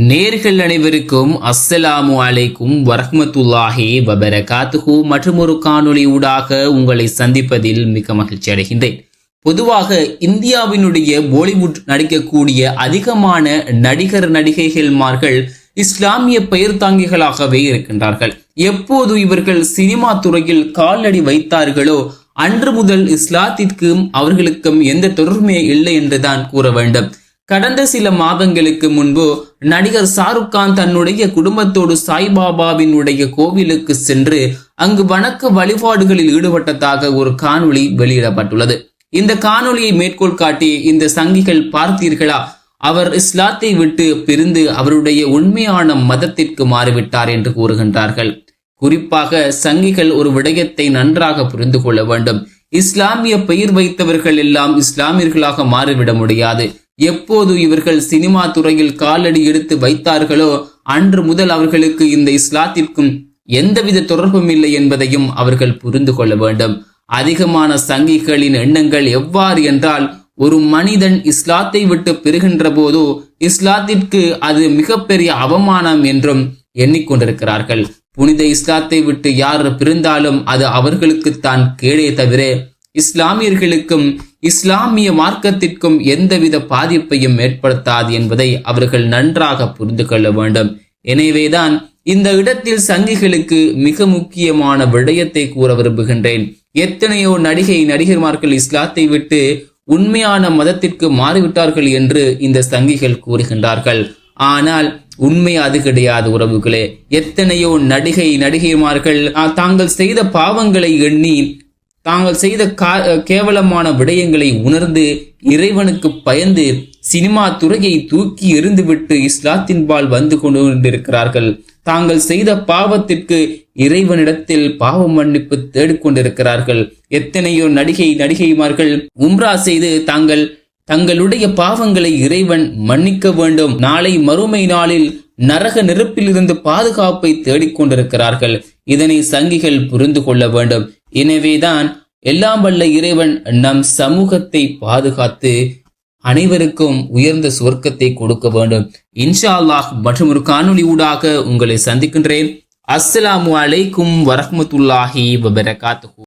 நேர்கள் அனைவருக்கும் அஸ்ஸலாமு அலைக்கும் வரஹமத்துல்லாஹி வபரகாத்துஹு. மற்றும் ஒரு காணொளி ஊடாக உங்களை சந்திப்பதில் மிக மகிழ்ச்சி அடைகின்றேன். பொதுவாக இந்தியாவினுடைய பாலிவுட் நடிக்கக்கூடிய அதிகமான நடிகர் நடிகைகள்மார்கள் இஸ்லாமிய பெயர் தாங்கிகளாகவே இருக்கின்றார்கள். எப்போது இவர்கள் சினிமா துறையில் காலடி வைத்தார்களோ அன்று முதல் இஸ்லாத்திற்கும் அவர்களுக்கும் எந்த தொடர்புமே இல்லை என்றுதான் கூற வேண்டும். கடந்த சில மாதங்களுக்கு முன்பு நடிகர் ஷாருக் கான் தன்னுடைய குடும்பத்தோடு சாய்பாபாவினுடைய கோவிலுக்கு சென்று அங்கு வணக்க வழிபாடுகளில் ஈடுபட்டதாக ஒரு காணொளி வெளியிடப்பட்டுள்ளது. இந்த காணொளியை மேற்கோள் காட்டி இந்த சங்கிகள் பார்த்தீர்களா? அவர் இஸ்லாத்தை விட்டு பிரிந்து அவருடைய உண்மையான மதத்திற்கு மாறிவிட்டார் என்று கூறுகின்றார்கள். குறிப்பாக சங்கிகள் ஒரு விடயத்தை நன்றாக புரிந்து கொள்ள வேண்டும். இஸ்லாமிய பெயர் வைத்தவர்கள் எல்லாம் இஸ்லாமியர்களாக மாறிவிட முடியாது. எப்போது இவர்கள் சினிமா துறையில் காலடி எடுத்து வைத்தார்களோ அன்று முதல் அவர்களுக்கு இந்த இஸ்லாத்திற்கும் எந்தவித தொடர்பும் இல்லை என்பதையும் அவர்கள் புரிந்து கொள்ள வேண்டும். அதிகமான சங்கிகளின் எண்ணங்கள் எவ்வாறு என்றால் ஒரு மனிதன் இஸ்லாத்தை விட்டு பெறுகின்ற போதோ இஸ்லாத்திற்கு அது மிகப்பெரிய அவமானம் என்றும் எண்ணிக்கொண்டிருக்கிறார்கள். புனித இஸ்லாத்தை விட்டு யார் பிரிந்தாலும் அது அவர்களுக்குத்தான் கேடே தவிர இஸ்லாமியர்களுக்கும் இஸ்லாமிய மார்க்கத்திற்கும் எந்தவித பாதிப்பையும் ஏற்படுத்தாது என்பதை அவர்கள் நன்றாக புரிந்து கொள்ள வேண்டும். எனவேதான் இந்த இடத்தில் சங்கிகளுக்கு மிக முக்கியமான விடயத்தை கூற விரும்புகின்றேன். எத்தனையோ நடிகை நடிகர்மார்கள் இஸ்லாத்தை விட்டு உண்மையான மதத்திற்கு மாறிவிட்டார்கள் என்று இந்த சங்கிகள் கூறுகின்றார்கள். ஆனால் உண்மை அது கிடையாது உறவுகளே. எத்தனையோ நடிகை நடிகைமார்கள் தாங்கள் செய்த பாவங்களை எண்ணி தாங்கள் செய்த கேவலமான விடயங்களை உணர்ந்து இறைவனுக்கு பயந்து சினிமா துறையை தூக்கி எறிந்துவிட்டு இஸ்லாத்தின்பால் வந்து கொண்டிருக்கிறார்கள். தாங்கள் செய்த பாவத்திற்கு இறைவனிடத்தில் பாவ மன்னிப்பு தேடிக்கொண்டிருக்கிறார்கள் எத்தனையோ நடிகை நடிகைமார்கள் உம்ரா செய்து தாங்கள் தங்களுடைய பாவங்களை இறைவன் மன்னிக்க வேண்டும். நாளை மறுமை நாளில் நரக நெருப்பிலிருந்து பாதுகாப்பை தேடிக்கொண்டிருக்கிறார்கள் இதனை சங்கிகள் புரிந்து கொள்ள வேண்டும். எனவேதான் எல்லாம் வல்ல இறைவன் நம் சமூகத்தை பாதுகாத்து அனைவருக்கும் உயர்ந்த சுவர்க்கத்தை கொடுக்க வேண்டும். இன்ஷா அல்லாஹ் மற்றும் ஒரு காணொளி ஊடாக உங்களை சந்திக்கின்றேன். அஸ்ஸலாமு அலைக்கும் வரஹ்மத்துல்லாஹி வபரகாத்து